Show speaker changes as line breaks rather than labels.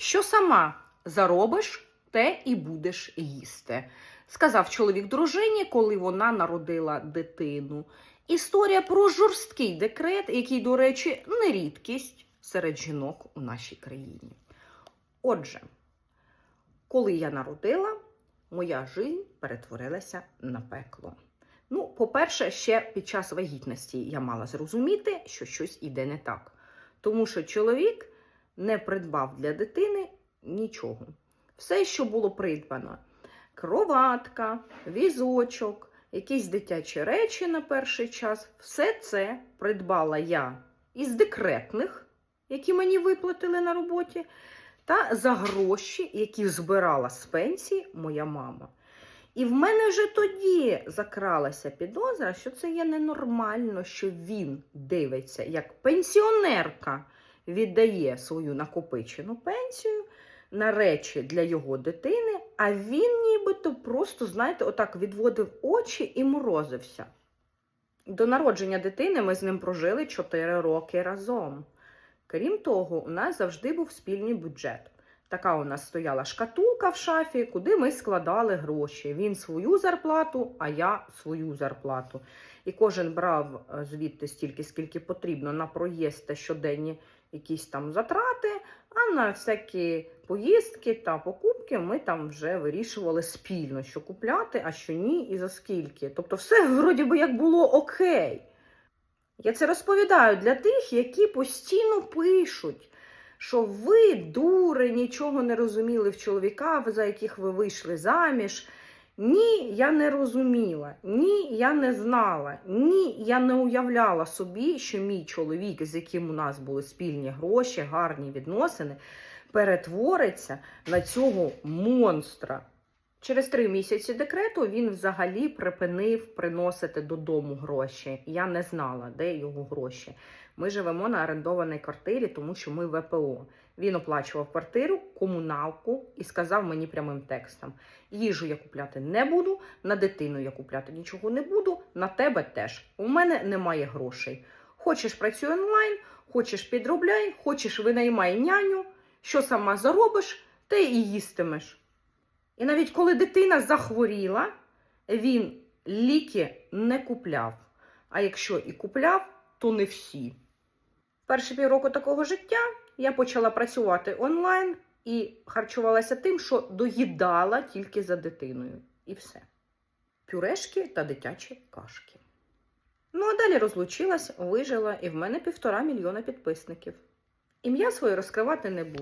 Що сама заробиш, те і будеш їсти, сказав чоловік дружині, коли вона народила дитину. Історія про жорсткий декрет, який, до речі, не рідкість серед жінок у нашій країні. Отже, коли я народила, моя жизнь перетворилася на пекло. Ну, по-перше, ще під час вагітності я мала зрозуміти, що щось іде не так. Тому що чоловік не придбав для дитини нічого. Все, що було придбано: кроватка, візочок, якісь дитячі речі на перший час, все це придбала я із декретних, які мені виплатили на роботі, та за гроші, які збирала з пенсії моя мама. І в мене вже тоді закралася підозра, що це є ненормально, що він дивиться, як пенсіонерка віддає свою накопичену пенсію на речі для його дитини, а він нібито просто, знаєте, отак відводив очі і морозився. До народження дитини ми з ним прожили 4 роки разом. Крім того, у нас завжди був спільний бюджет. Така у нас стояла шкатулка в шафі, куди ми складали гроші. Він свою зарплату, а я свою зарплату. І кожен брав е, звідти стільки, скільки потрібно на проїзд та щоденні якісь там затрати, а на всякі поїздки та покупки ми там вже вирішували спільно, що купляти, а що ні, і за скільки. Тобто, все вроді би як було окей. Я це розповідаю для тих, які постійно пишуть, що ви, дури, нічого не розуміли в чоловіках, за яких ви вийшли заміж. Ні, я не розуміла, ні, я не знала, ні, я не уявляла собі, що мій чоловік, з яким у нас були спільні гроші, гарні відносини, перетвориться на цього монстра. Через три місяці декрету він взагалі припинив приносити додому гроші. Я не знала, де його гроші. Ми живемо на орендованій квартирі, тому що ми ВПО. Він оплачував квартиру, комуналку і сказав мені прямим текстом: їжу я купляти не буду, на дитину я купляти нічого не буду, на тебе теж. У мене немає грошей. Хочеш працюй онлайн, хочеш підробляй, хочеш винаймай няню. Що сама заробиш, те і їстимеш. І навіть коли дитина захворіла, він ліки не купляв. А якщо і купляв, то не всі. Перші півроку такого життя я почала працювати онлайн і харчувалася тим, що доїдала тільки за дитиною. І все. Пюрешки та дитячі кашки. Ну, а далі розлучилась, вижила, і в мене півтора мільйона підписників. Ім'я своє розкривати не буду.